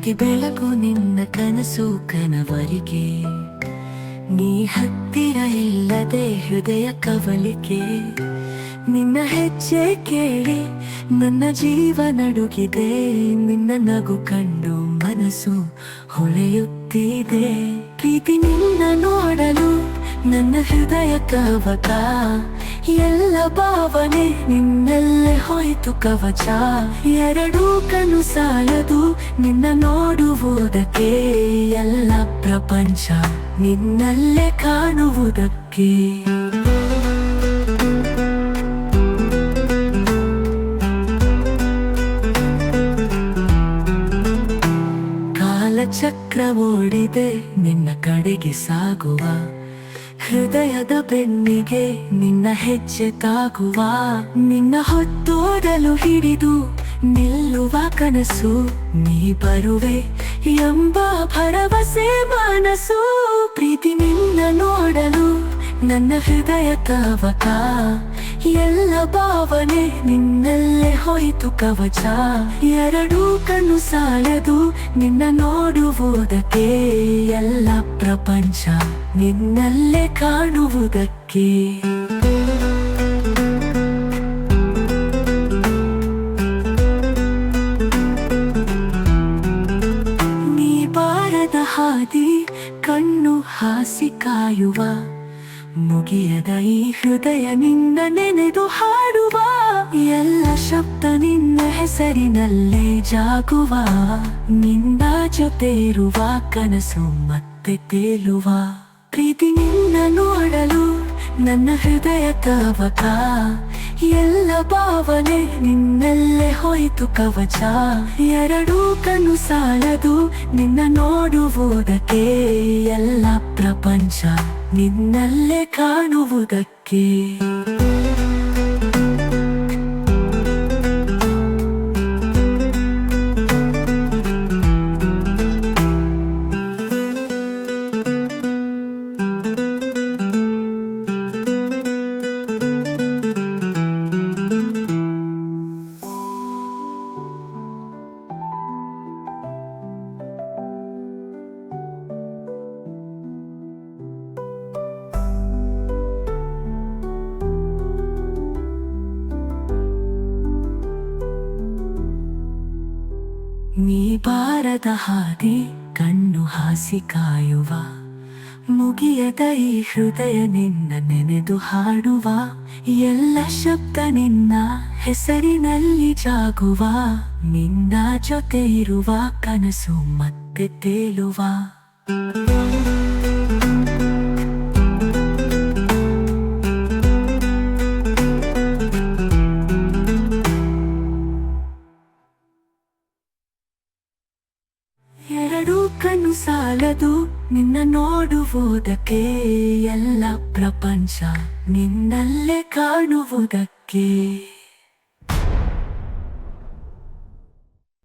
ಬೆಳಕು ನಿನ್ನ ಕನಸು ಕನವರಿಗೆ ನೀ ಹತ್ತಿರ ಇಲ್ಲದೆ ಹೃದಯ ಕವಲಿಕೆ. ನಿನ್ನ ಹೆಜ್ಜೆ ಕೇಳಿ ನನ್ನ ಜೀವ ನಡುಗಿದೆ. ನಿನ್ನ ನಗು ಕಂಡು ಮನಸ್ಸು ಹೊಳೆಯುತ್ತಿದೆ. ಪ್ರೀತಿ ನಿನ್ನ ನೋಡಲು ನನ್ನ ಹೃದಯ ಕವಕ. ಎಲ್ಲ ಭಾವನೆ ನಿನ್ನಲ್ಲೇ ಹೋಯಿತು ಕವಚ. ಎರಡೂ ಕಣ್ಣು ಸಾಲದು ನಿನ್ನ ನೋಡುವುದಕ್ಕೆ. ಎಲ್ಲ ಪ್ರಪಂಚ ನಿನ್ನಲ್ಲೇ ಕಾಣುವುದಕ್ಕೆ. ಕಾಲಚಕ್ರ ಓಡಿದೆ ನಿನ್ನ ಕಡೆಗೆ ಸಾಗುವ. ಹೃದಯದ ಬೆನ್ನಿಗೆ ನಿನ್ನ ಹೆಜ್ಜೆ ತಾಗುವ, ನಿನ್ನ ಹೊತ್ತೋಡಲು ಹಿಡಿದು ನಿಲ್ಲುವ ಕನಸು ನೀ ಬರುವೆ ಎಂಬ ಭರವಸೆ ಮನಸ್ಸು ಪ್ರೀತಿ ನಿನ್ನ ನೋಡಲು ನನ್ನ ಹೃದಯ ತವಕ ಎಲ್ಲ ಭಾವನೆ ನಿನ್ನಲ್ಲೇ ಹೋಯಿತು ಕವಚ. ಎರಡೂ ಕಣ್ಣು ಸಾಲದು ನಿನ್ನ ನೋಡುವುದಕ್ಕೆ, ಎಲ್ಲ ಪ್ರಪಂಚ ನಿನ್ನಲ್ಲೇ ಕಾಣುವುದಕ್ಕೆ. ನೀ ಬಾರದ ಹಾದಿ ಕಣ್ಣು ಹಾಸಿ ಕಾಯುವ ಮುಗಿಯದ ಈ ಹೃದಯ ನಿನ್ನ ನೆನೆದು ಹಾಡುವ. ಎಲ್ಲ ಶಬ್ದ ನಿನ್ನ ಹೆಸರಿನಲ್ಲೇ ಜಾಗುವ. ನಿನ್ನ ಜೊತೆರುವ ಕನಸು ಮತ್ತೆ ತೇಲುವ. ಪ್ರೀತಿ ನಿನ್ನ ನೋಡಲು ನನ್ನ ಹೃದಯ ತವಕ. ಎಲ್ಲ ಭಾವನೆ ನಿನ್ನಲ್ಲೇ ಹೋಯ್ತು ಕವಚ. ಎರಡೂ ಕಣ್ಣು ಸಾಲದು ನಿನ್ನ ನೋಡುವುದಕ್ಕೆ. ಎಲ್ಲ ಪ್ರಪಂಚ ನಿನ್ನಲ್ಲೇ ಕಾಣುವುದಕ್ಕೆ. ನೀ ಬಾರದ ಹಾಗೆ ಕಣ್ಣು ಹಾಸಿ ಕಾಯುವ, ಮುಗಿಯದ ಈ ಹೃದಯ ನಿನ್ನ ನೆನೆದು ಹಾಡುವ, ಎಲ್ಲ ಶಬ್ದ ನಿನ್ನ ಹೆಸರಿನಲ್ಲಿ ಜಾಗುವ, ನಿನ್ನ ಜೊತೆ ಇರುವ ಕನಸು ಮತ್ತೆ ತೇಲುವ. ಎರಡೂ ಕಣ್ಣು ಸಾಲದು. ನಿನ್ನ ನೋಡುವುದಕ್ಕೆ ಎಲ್ಲ ಪ್ರಪಂಚ ನಿನ್ನಲ್ಲೇ ಕಾಣುವುದಕ್ಕೆ.